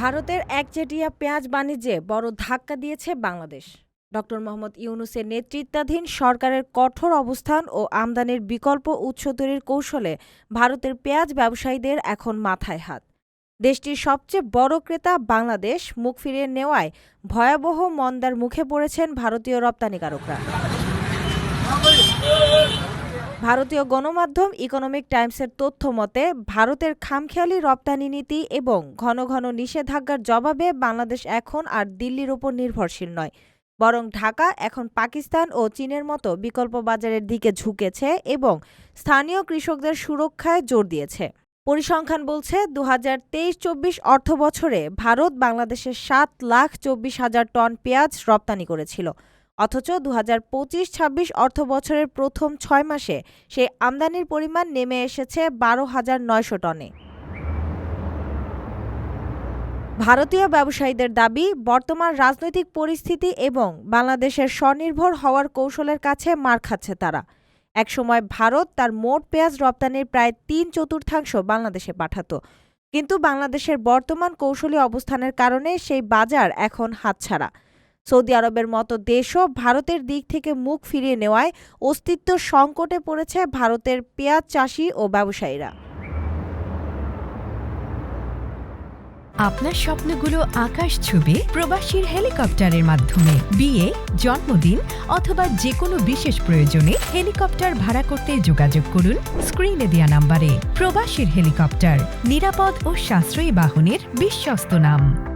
ভারতের একচেটিয়া পেঁয়াজ বাণিজ্যে বড় ধাক্কা দিয়েছে বাংলাদেশ। ডক্টর মোহাম্মদ ইউনুসের নেতৃত্বাধীন সরকারের কঠোর অবস্থান ও আমদানির বিকল্প উৎস তৈরির কৌশলে ভারতের পেঁয়াজ ব্যবসায়ীদের এখন মাথায় হাত। দেশটির সবচেয়ে বড় ক্রেতা বাংলাদেশ, মুখ ফিরিয়ে নেওয়ায় ভয়াবহ মন্দার মুখে পড়েছেন ভারতীয় রপ্তানিকারকরা। ভারতীয় গণমাধ্যম ইকোনমিক টাইমসের তথ্য মতে, ভারতের খামখেয়ালি রপ্তানি নীতি এবং ঘন ঘন নিষেধাজ্ঞার জবাবে বাংলাদেশ এখন আর দিল্লির ওপর নির্ভরশীল নয়। বরং ঢাকা এখন পাকিস্তান ও চীনের মতো বিকল্প বাজারের দিকে ঝুঁকেছে এবং স্থানীয় কৃষকদের সুরক্ষায় জোর দিয়েছে। পরিসংখ্যান বলছে দু হাজার তেইশ চব্বিশ অর্থ বছরে ভারত বাংলাদেশের সাত লাখ চব্বিশ হাজার টন পেঁয়াজ রপ্তানি করেছিল। অথচ দু হাজার পঁচিশ ছাব্বিশ অর্থ বছরের প্রথম ছয় মাসে সেই আমদানির পরিমাণ নেমে এসেছে বারো হাজার নয়শো টনে। ভারতীয় ব্যবসায়ীদের দাবি, বর্তমান রাজনৈতিক পরিস্থিতি এবং বাংলাদেশের স্বনির্ভর হওয়ার কৌশলের কাছে মার খাচ্ছে তারা। একসময় ভারত তার মোট পেঁয়াজ রপ্তানির প্রায় তিন চতুর্থাংশ বাংলাদেশে পাঠাতো। কিন্তু বাংলাদেশের বর্তমান কৌশলী অবস্থানের কারণে সেই বাজার এখন হাতছাড়া। সৌদি আরবের মতো দেশও ভারতের দিক থেকে মুখ ফিরিয়ে নেওয়ায় অস্তিত্ব সংকটে পড়েছে ভারতের পেঁয়াজ চাষি ও ব্যবসায়ীরা। আপনার স্বপ্নগুলো আকাশ ছুবে প্রবাসীর হেলিকপ্টারের মাধ্যমে। বিয়ে, জন্মদিন অথবা যে কোনো বিশেষ প্রয়োজনে হেলিকপ্টার ভাড়া করতে যোগাযোগ করুন স্ক্রিনে দেওয়া নাম্বারে। প্রবাসীর হেলিকপ্টার, নিরাপদ ও সাশ্রয়ী বাহনের বিশ্বস্ত নাম।